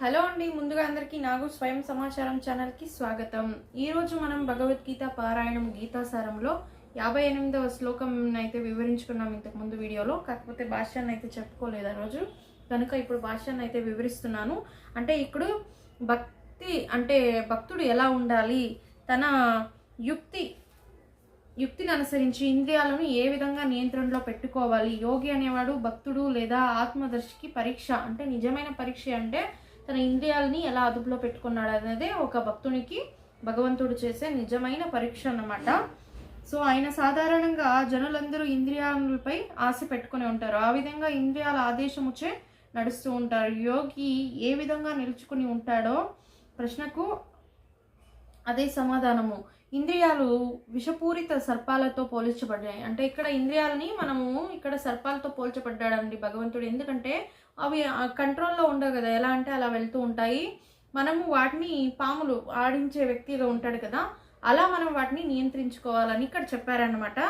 Hello అండి ముందుగా అందరికీ నాగు స్వయం సమాచారం ఛానల్కి స్వాగతం. ఈరోజు మనం భగవద్గీత పారాయణం గీతాసారంలో యాభై ఎనిమిదవ శ్లోకం అయితే వివరించుకున్నాం ఇంతకు ముందు వీడియోలో. కాకపోతే భాష్యాన్ని అయితే చెప్పుకోలేదు ఆ రోజు. కనుక ఇప్పుడు భాష్యాన్ని అయితే వివరిస్తున్నాను. అంటే ఇప్పుడు భక్తి అంటే భక్తుడు ఎలా ఉండాలి? తన యుక్తి యుక్తిని అనుసరించి ఇంద్రియాలను ఏ విధంగా నియంత్రణలో పెట్టుకోవాలి? యోగి అనేవాడు భక్తుడు లేదా ఆత్మదర్శికి పరీక్ష. అంటే నిజమైన పరీక్ష అంటే తన ఇంద్రియాలని ఎలా అదుపులో పెట్టుకున్నాడు అనేది ఒక భక్తునికి భగవంతుడు చేసే నిజమైన పరీక్ష అన్నమాట. సో ఆయన సాధారణంగా జనులందరూ ఇంద్రియాలపై ఆశ పెట్టుకుని ఉంటారు. ఆ విధంగా ఇంద్రియాల ఆదేశముచే నడుస్తూ ఉంటారు. యోగి ఏ విధంగా నిలుచుకుని ఉంటాడో ప్రశ్నకు అదే సమాధానము. ఇంద్రియాలు విషపూరిత సర్పాలతో పోల్చబడ్డాయి. అంటే ఇక్కడ ఇంద్రియాలని మనము ఇక్కడ సర్పాలతో పోల్చబడ్డాడండి భగవంతుడు. ఎందుకంటే అవి కంట్రోల్లో ఉండవు కదా. ఎలా అంటే అలా వెళ్తూ ఉంటాయి. మనము వాటిని పాములు ఆడించే వ్యక్తిగా ఉంటాడు కదా. అలా మనం వాటిని నియంత్రించుకోవాలని ఇక్కడ చెప్పారనమాట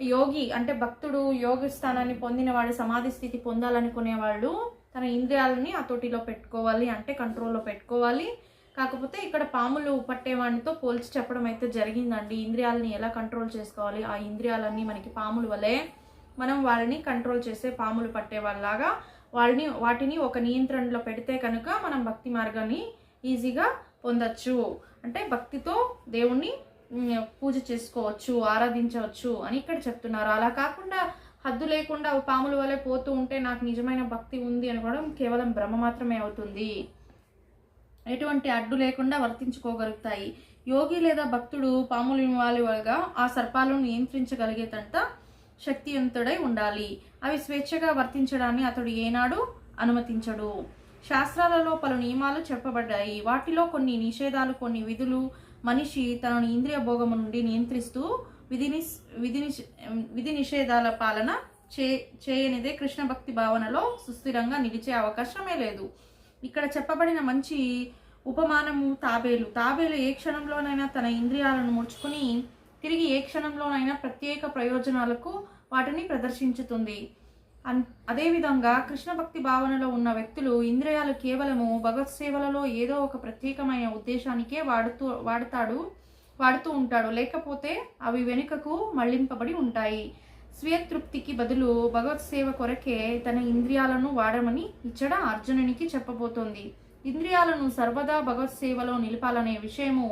యోగి అంటే భక్తుడు యోగ స్థానాన్ని పొందినవాడు సమాధి స్థితి పొందాలనుకునేవాళ్ళు తన ఇంద్రియాలని ఆ తోటిలో పెట్టుకోవాలి అంటే కంట్రోల్లో పెట్టుకోవాలి. కాకపోతే ఇక్కడ పాములు పట్టేవాడితో పోల్చి చెప్పడం అయితే జరిగిందండి. ఇంద్రియాలని ఎలా కంట్రోల్ చేసుకోవాలి? ఆ ఇంద్రియాలన్నీ మనకి పాముల వలె. మనం వాళ్ళని కంట్రోల్ చేసే పాములు పట్టేవాళ్ళలాగా వాళ్ళని వాటిని ఒక నియంత్రణలో పెడితే కనుక మనం భక్తి మార్గాన్ని ఈజీగా పొందొచ్చు. అంటే భక్తితో దేవుణ్ణి పూజ చేసుకోవచ్చు ఆరాధించవచ్చు అని ఇక్కడ చెప్తున్నారు. అలా కాకుండా హద్దు లేకుండా పాముల వలె పోతూ ఉంటే నాకు నిజమైన భక్తి ఉంది అనుకోవడం కేవలం భ్రమ మాత్రమే అవుతుంది. ఎటువంటి అడ్డు లేకుండా వర్తించుకోగలుగుతాయి. యోగి లేదా భక్తుడు పాములు వాలిగా ఆ సర్పాలను నియంత్రించగలిగేటంత శక్తివంతుడై ఉండాలి. అవి స్వేచ్ఛగా వర్తించడాన్ని అతడు ఏనాడు అనుమతించడు. శాస్త్రాలలో పలు నియమాలు చెప్పబడ్డాయి. వాటిలో కొన్ని నిషేధాలు కొన్ని విధులు మనిషి తనను ఇంద్రియ భోగము నుండి నియంత్రిస్తూ విధి విధి విధి నిషేధాల పాలన చే చేయనిదే కృష్ణ భక్తి భావనలో సుస్థిరంగా నిలిచే అవకాశమే లేదు. ఇక్కడ చెప్పబడిన మంచి ఉపమానము తాబేలు. తాబేలు ఏ క్షణంలోనైనా తన ఇంద్రియాలను ముడుచుకుని తిరిగి ఏ క్షణంలోనైనా ప్రత్యేక ప్రయోజనాలకు వాటిని ప్రదర్శించుతుంది. అన్ అదేవిధంగా కృష్ణ భక్తి భావనలో ఉన్న వ్యక్తులు ఇంద్రియాలు కేవలము భగవత్ సేవలలో ఏదో ఒక ప్రత్యేకమైన ఉద్దేశానికే వాడుతూ వాడతాడు వాడుతూ ఉంటాడు. లేకపోతే అవి వెనుకకు మళ్ళింపబడి ఉంటాయి. స్వీయ తృప్తికి బదులు భగవత్ సేవ కొరకే తన ఇంద్రియాలను వాడమని ఇచ్చడ అర్జునునికి చెప్పబోతోంది. ఇంద్రియాలను సర్వదా భగవత్ సేవలో నిలపాలనే విషయము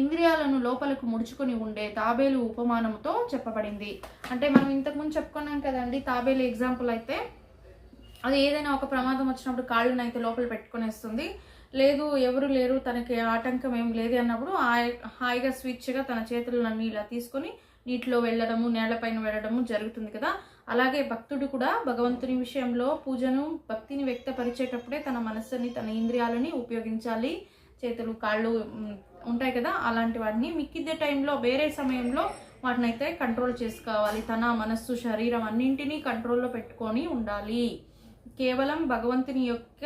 ఇంద్రియాలను లోపలకు ముడుచుకొని ఉండే తాబేలు ఉపమానంతో చెప్పబడింది. అంటే మనం ఇంతకుముందు చెప్పుకున్నాం కదండి తాబేలు ఎగ్జాంపుల్ అయితే అది ఏదైనా ఒక ప్రమాదం వచ్చినప్పుడు కాళ్ళను అయితే లోపల పెట్టుకునేస్తుంది. లేదు ఎవరు లేరు తనకి ఆటంకం ఏం లేదు అన్నప్పుడు హాయిగా స్విచ్గా తన చేతులన్నీ ఇలా తీసుకొని నీటిలో వెళ్ళడము నేలపైన వెళ్ళడము జరుగుతుంది కదా. అలాగే భక్తుడు కూడా భగవంతుని విషయంలో పూజను భక్తిని వ్యక్తపరిచేటప్పుడే తన మనస్సుని తన ఇంద్రియాలని ఉపయోగించాలి. చేతులు కాళ్ళు ఉంటాయి కదా అలాంటి వాటిని మిక్కిద్దే టైంలో వేరే సమయంలో వాటిని అయితే కంట్రోల్ చేసుకోవాలి. తన మనస్సు శరీరం అన్నింటినీ కంట్రోల్లో పెట్టుకొని ఉండాలి. కేవలం భగవంతుని యొక్క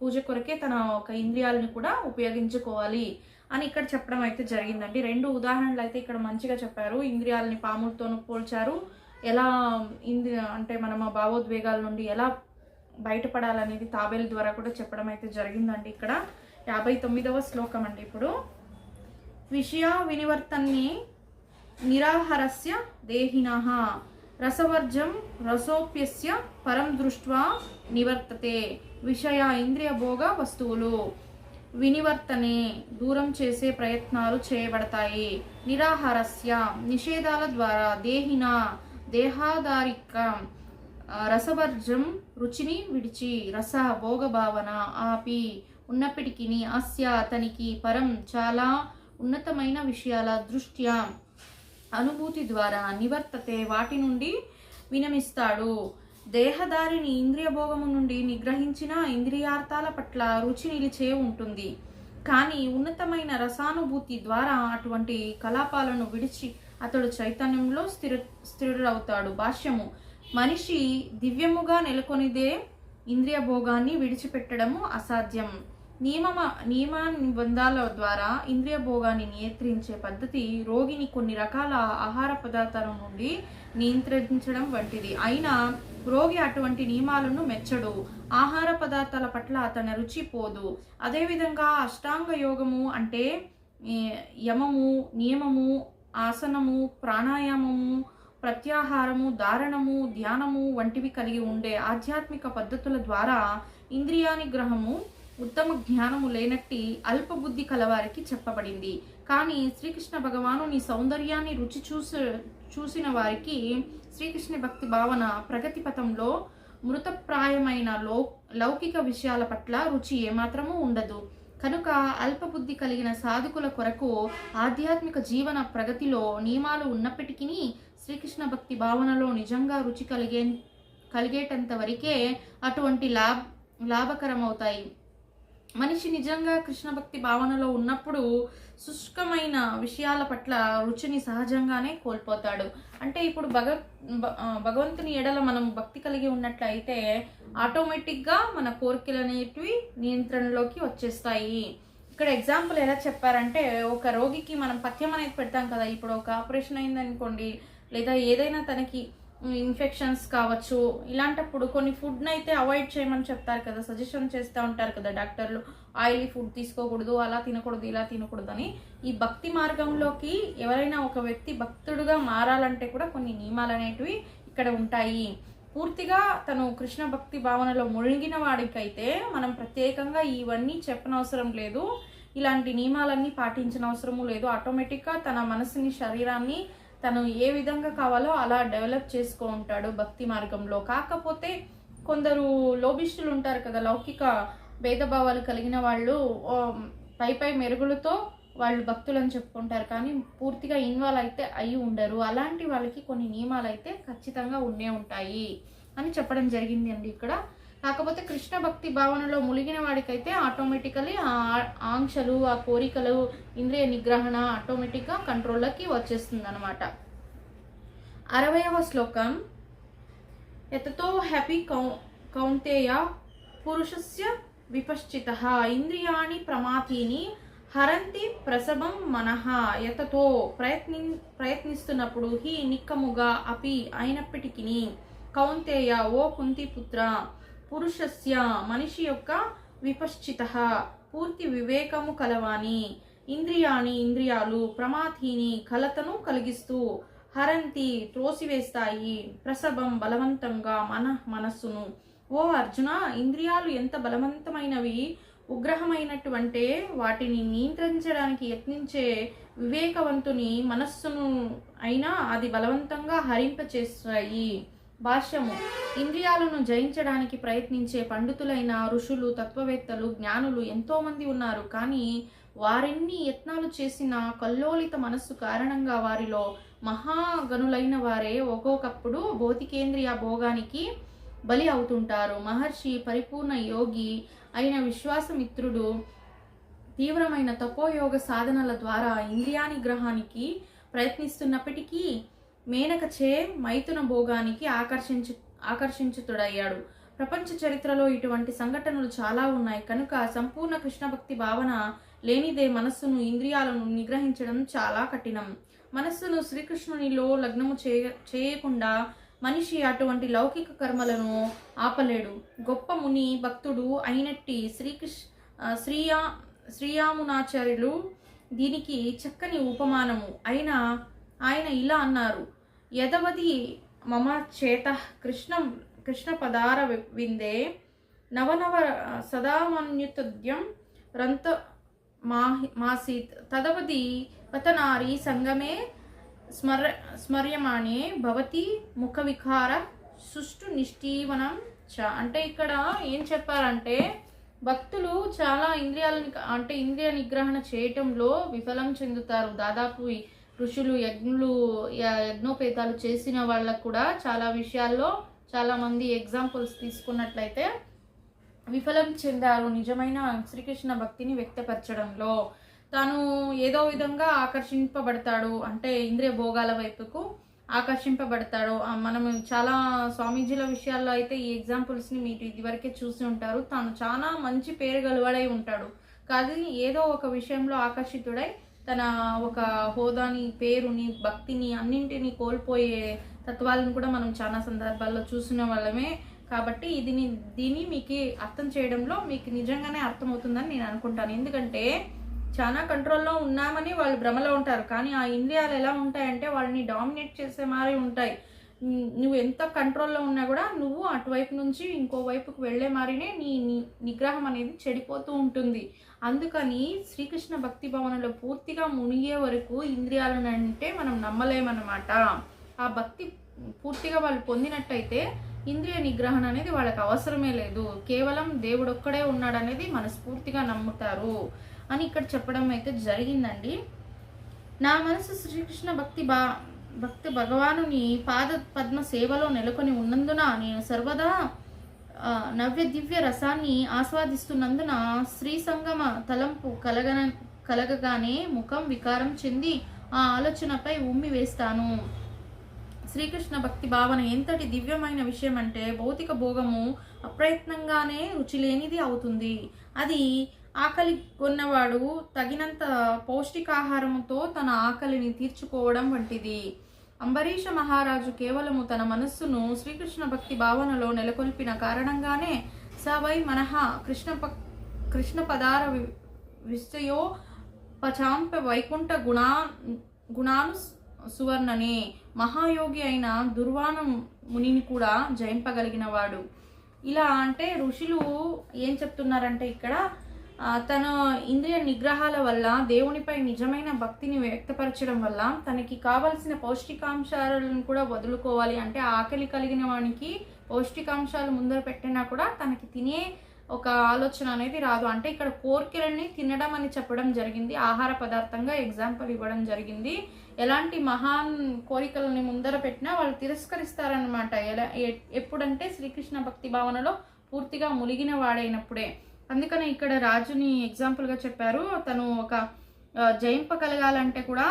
పూజ కొరకే తన ఒక ఇంద్రియాలను కూడా ఉపయోగించుకోవాలి అని ఇక్కడ చెప్పడం అయితే జరిగిందండి. రెండు ఉదాహరణలు అయితే ఇక్కడ మంచిగా చెప్పారు. ఇంద్రియాలని పాములతోనూ పోల్చారు. ఎలా ఇంది అంటే మనం ఆ భావోద్వేగాల నుండి ఎలా బయటపడాలనేది తాబేలు ద్వారా కూడా చెప్పడం అయితే జరిగిందండి ఇక్కడ. యాభై తొమ్మిదవ శ్లోకం అండి ఇప్పుడు. విషయ వినివర్తన్ని నిరాహరస్య దేహిన. రసవర్జం రసోప్యస్య పరం దృష్ట్వా నివర్తతే. విషయ ఇంద్రియ భోగ వస్తువులు. వినివర్తనే దూరం చేసే ప్రయత్నాలు చేయబడతాయి. నిరాహారస్య నిషేధాల ద్వారా దేహిన దేహాధారిక రసవర్జం రుచిని విడిచి రస భోగభావన ఆపి ఉన్నప్పటికీ హాస్య అతనికి పరం చాలా ఉన్నతమైన విషయాల దృష్ట్యా అనుభూతి ద్వారా నివర్తతే వాటి నుండి వినమిస్తాడు. దేహదారిని ఇంద్రియ భోగము నుండి నిగ్రహించిన ఇంద్రియార్థాల పట్ల రుచి నిలిచే ఉంటుంది. కానీ ఉన్నతమైన రసానుభూతి ద్వారా అటువంటి కలాపాలను విడిచి అతడు చైతన్యంలో స్థిర స్థిరుడవుతాడు. భాష్యము మనిషి దివ్యముగా నెలకొనిదే ఇంద్రియ భోగాన్ని విడిచిపెట్టడము అసాధ్యం. నియమ నియమ నిబంధాల ద్వారా ఇంద్రియ భోగాన్ని నియంత్రించే పద్ధతి రోగిని కొన్ని రకాల ఆహార పదార్థాల నుండి నియంత్రించడం వంటిది. అయినా రోగి అటువంటి నియమాలను మెచ్చడు. ఆహార పదార్థాల పట్ల అతని రుచి పోదు. అదేవిధంగా అష్టాంగ యోగము అంటే యమము నియమము ఆసనము ప్రాణాయామము ప్రత్యాహారము ధారణము ధ్యానము వంటివి కలిగి ఉండే ఆధ్యాత్మిక పద్ధతుల ద్వారా ఇంద్రియానిగ్రహము ఉత్తమ జ్ఞానము లేనట్టి అల్పబుద్ధి కలవారికి చెప్పబడింది. కానీ శ్రీకృష్ణ భగవాను నీ సౌందర్యాన్ని రుచి చూసి చూసిన వారికి శ్రీకృష్ణ భక్తి భావన ప్రగతి పథంలో మృతప్రాయమైన లో లౌకిక విషయాల పట్ల రుచి ఏమాత్రమూ ఉండదు. కనుక అల్పబుద్ధి కలిగిన సాధకుల కొరకు ఆధ్యాత్మిక జీవన ప్రగతిలో నియమాలు ఉన్నప్పటికీ శ్రీకృష్ణ భక్తి భావనలో నిజంగా రుచి కలిగే కలిగేటంత వరకే అటువంటి లాభ లాభకరమవుతాయి. మనిషి నిజంగా కృష్ణ భక్తి భావనలో ఉన్నప్పుడు శుష్కమైన విషయాల పట్ల రుచిని సహజంగానే కోల్పోతాడు. అంటే ఇప్పుడు భగ భ- భగవంతుని ఎడల మనం భక్తి కలిగి ఉన్నట్లయితే ఆటోమేటిక్గా మన కోరికలు అనేటివి నియంత్రణలోకి వచ్చేస్తాయి. ఇక్కడ ఎగ్జాంపుల్ ఎలా చెప్పారంటే ఒక రోగికి మనం పథ్యం అనేది పెడతాం కదా. ఇప్పుడు ఒక ఆపరేషన్ అయిందనుకోండి లేదా ఏదైనా తనకి ఇన్ఫెక్షన్స్ కావచ్చు ఇలాంటప్పుడు కొన్ని ఫుడ్ని అయితే అవాయిడ్ చేయమని చెప్తారు కదా సజెషన్ చేస్తూ ఉంటారు కదా డాక్టర్లు ఆయిలీ ఫుడ్ తీసుకోకూడదు అలా తినకూడదు ఇలా తినకూడదు అని. ఈ భక్తి మార్గంలోకి ఎవరైనా ఒక వ్యక్తి భక్తుడుగా మారాలంటే కూడా కొన్ని నియమాలు అనేటివి ఇక్కడ ఉంటాయి. పూర్తిగా తను కృష్ణ భక్తి భావనలో మునిగిన వాడికైతే మనం ప్రత్యేకంగా ఇవన్నీ చెప్పనవసరం లేదు. ఇలాంటి నియమాలన్నీ పాటించిన అవసరము లేదు ఆటోమేటిక్గా తన మనసుని శరీరాన్ని తను ఏ విధంగా కావాలో అలా డెవలప్ చేసుకో ఉంటాడు భక్తి మార్గంలో. కాకపోతే కొందరు లోభిష్ఠులు ఉంటారు కదా లౌకిక భేదభావాలు కలిగిన వాళ్ళు పై పై మెరుగులతో వాళ్ళు భక్తులు అని చెప్పుకుంటారు. కానీ పూర్తిగా ఇన్వాల్వ్ అయితే అయి ఉండరు. అలాంటి వాళ్ళకి కొన్ని నియమాలు అయితే ఖచ్చితంగా ఉండే ఉంటాయి అని చెప్పడం జరిగింది అండి ఇక్కడ. కాకపోతే కృష్ణ భక్తి భావనలో ములిగిన వాడికైతే ఆటోమేటికలీ ఆ ఆంక్షలు ఆ కోరికలు ఇంద్రియ నిగ్రహణ ఆటోమేటిక్గా కంట్రోల్లోకి వచ్చేస్తుంది అనమాట అరవయవ శ్లోకం. ఎతతో హ్యాపీ కౌ కౌంతేయ పురుషస్య విపశ్చిత. ఇంద్రియాణి ప్రమాతీని హరంతి ప్రసభం మనః. యతతో ప్రయత్ని ప్రయత్నిస్తున్నప్పుడు హి నిక్కముగా అపి అయినప్పటికీ కౌంతేయ ఓ కుంతిపుత్ర పురుషస్య మనిషి యొక్క విపశ్చిత పూర్తి వివేకము కలవాని ఇంద్రియాని ఇంద్రియాలు ప్రమాథీని కలతను కలిగిస్తూ హరంతి త్రోసివేస్తాయి. ప్రసభం బలవంతంగా మన మనస్సును. ఓ అర్జున ఇంద్రియాలు ఎంత బలవంతమైనవి ఉగ్రహమైనటువంటి వాటిని నియంత్రించడానికి యత్నించే వివేకవంతుని మనస్సును అయినా అది బలవంతంగా హరింపచేస్తాయి. భాష్యము. ఇంద్రియాలను జయించడానికి ప్రయత్నించే పండితులైన ఋషులు తత్వవేత్తలు జ్ఞానులు ఎంతోమంది ఉన్నారు. కానీ వారెన్ని యత్నాలు చేసిన కల్లోలిత మనస్సు కారణంగా వారిలో మహాగనులైన వారే ఒక్కొక్కప్పుడు భౌతికేంద్రియ భోగానికి బలి అవుతుంటారు. మహర్షి పరిపూర్ణ యోగి అయిన విశ్వాసమిత్రుడు తీవ్రమైన తపోయోగ సాధనల ద్వారా ఇంద్రియాని గ్రహానికి ప్రయత్నిస్తున్నప్పటికీ మేనకచే మైథున భోగానికి ఆకర్షించు ఆకర్షించుతుడయ్యాడు. ప్రపంచ చరిత్రలో ఇటువంటి సంఘటనలు చాలా ఉన్నాయి. కనుక సంపూర్ణ కృష్ణ భక్తి భావన లేనిదే మనస్సును ఇంద్రియాలను నిగ్రహించడం చాలా కఠినం. మనస్సును శ్రీకృష్ణునిలో లగ్నము చేయ చేయకుండా మనిషి అటువంటి లౌకిక కర్మలను ఆపలేడు. గొప్ప ముని భక్తుడు అయినట్టి శ్రీకృష్ణ శ్రీయా శ్రీయామునాచార్యులు దీనికి చక్కని ఉపమానము. అయినా ఆయన ఇలా అన్నారు యదవది మమ చేత కృష్ణ కృష్ణ పదార విందే నవనవ సదామన్యుతుద్యం రంత మాహి మాసీత్. తదవది పతనారి సంగమే స్మర స్మర్యమాణే భవతి ముఖ వికార సుష్టు నిష్ఠీవనం చ. అంటే ఇక్కడ ఏం చెప్పారంటే భక్తులు చాలా ఇంద్రియాలని అంటే ఇంద్రియ నిగ్రహణ చేయటంలో విఫలం చెందుతారు. దాదాపు ఈ ఋషులు యజ్ఞులు యజ్ఞోపేతాలు చేసిన వాళ్ళకు కూడా చాలా విషయాల్లో చాలామంది ఎగ్జాంపుల్స్ తీసుకున్నట్లయితే విఫలం చెందారు. నిజమైన శ్రీకృష్ణ భక్తిని వ్యక్తపరచడంలో తాను ఏదో విధంగా ఆకర్షింపబడతాడు. అంటే ఇంద్రియ భోగాల వైపుకు ఆకర్షింపబడతాడు. మనం చాలా స్వామీజీల విషయాల్లో అయితే ఈ ఎగ్జాంపుల్స్ని మీరు ఇదివరకే చూసి ఉంటారు. తాను చాలా మంచి పేరు గలవాడై ఉంటాడు. కానీ ఏదో ఒక విషయంలో ఆకర్షితుడై తన ఒక హోదాని పేరుని భక్తిని అన్నింటినీ కోల్పోయే తత్వాలను కూడా మనం చాలా సందర్భాల్లో చూసిన వాళ్ళమే. కాబట్టి ఇది దీన్ని మీకు అర్థం చేయడంలో మీకు నిజంగానే అర్థమవుతుందని నేను అనుకుంటాను. ఎందుకంటే చాలా కంట్రోల్లో ఉన్నామని వాళ్ళు భ్రమలో ఉంటారు. కానీ ఆ ఇంద్రియాలు ఎలా ఉంటాయంటే వాళ్ళని డామినేట్ చేసే మారి ఉంటాయి. నువ్వు ఎంత కంట్రోల్లో ఉన్నా కూడా నువ్వు అటువైపు నుంచి ఇంకో వైపుకు వెళ్ళే మారినే నీ నిగ్రహం అనేది చెడిపోతూ ఉంటుంది. అందుకని శ్రీకృష్ణ భక్తి భవనంలో పూర్తిగా మునిగే వరకు ఇంద్రియాలను అంటే మనం నమ్మలేమన్నమాట. ఆ భక్తి పూర్తిగా వాళ్ళు పొందినట్టయితే ఇంద్రియ నిగ్రహణ అనేది వాళ్ళకి అవసరమే లేదు. కేవలం దేవుడు ఒక్కడే ఉన్నాడు మనస్ఫూర్తిగా నమ్ముతారు. అని ఇక్కడ చెప్పడం అయితే జరిగిందండి. నా మనసు శ్రీకృష్ణ భక్తి బా భక్తి భగవానుని పాద పద్మ సేవలో నెలకొని ఉన్నందున నేను సర్వదా నవ్య దివ్య రసాన్ని ఆస్వాదిస్తున్నందున శ్రీ సంగమ తలంపు కలగన కలగగానే ముఖం వికారం చెంది ఆ ఆలోచనపై ఉమ్మి వేస్తాను. శ్రీకృష్ణ భక్తి భావన ఎంతటి దివ్యమైన విషయం అంటే భౌతిక భోగము అప్రయత్నంగానే రుచి లేనిది అవుతుంది. అది ఆకలి కొన్నవాడు తగినంత పౌష్టికాహారముతో తన ఆకలిని తీర్చుకోవడం వంటిది. అంబరీష మహారాజు కేవలము తన మనస్సును శ్రీకృష్ణ భక్తి భావనలో నెలకొల్పిన కారణంగానే సవై మనహ కృష్ణ కృష్ణ పదార వి- విషయో పచాంప వైకుంఠ గుణా గుణాను సువర్ణనే మహాయోగి అయిన దుర్వాణ మునిని కూడా జయింపగలిగిన వాడు. ఇలా అంటే ఋషులు ఏం చెప్తున్నారంటే ఇక్కడ తన ఇంద్రియ నిగ్రహాల వల్ల దేవునిపై నిజమైన భక్తిని వ్యక్తపరచడం వల్ల తనకి కావలసిన పౌష్టికాంశాలను కూడా వదులుకోవాలి. అంటే ఆకలి కలిగిన వానికి పౌష్టికాంశాలు ముందర పెట్టినా కూడా తనకి తినే ఒక ఆలోచన అనేది రాదు. అంటే ఇక్కడ కోర్కెలని తినడం అని చెప్పడం జరిగింది. ఆహార పదార్థంగా ఎగ్జాంపుల్ ఇవ్వడం జరిగింది. ఎలాంటి మహాన్ కోరికలని ముందర పెట్టినా వాళ్ళు తిరస్కరిస్తారనమాట ఎలా ఎప్పుడంటే శ్రీకృష్ణ భక్తి భావనలో పూర్తిగా మునిగిన వాడైనప్పుడే. అందుకని ఇక్కడ రాజుని ఎగ్జాంపుల్గా చెప్పారు. తను ఒక జయింప కలగాలంటే కూడా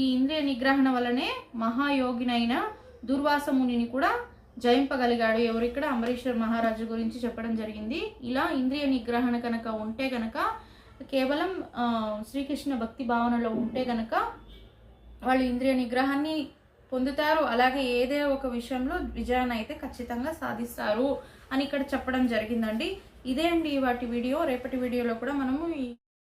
ఈ ఇంద్రియ నిగ్రహణ వల్లనే మహాయోగినైన దుర్వాస మునిని కూడా జయింపగలిగాడు. ఎవరు ఇక్కడ? అంబరీశ్వర్ మహారాజు గురించి చెప్పడం జరిగింది. ఇలా ఇంద్రియ నిగ్రహణ కనుక ఉంటే కనుక కేవలం శ్రీకృష్ణ భక్తి భావనలో ఉంటే కనుక వాళ్ళు ఇంద్రియ నిగ్రహాన్ని పొందుతారు. అలాగే ఏదే ఒక విషయంలో విజయాన్ని అయితే ఖచ్చితంగా సాధిస్తారు అని ఇక్కడ చెప్పడం జరిగిందండి. ఇదే అండి వాటి వీడియో. రేపటి వీడియోలో కూడా మనము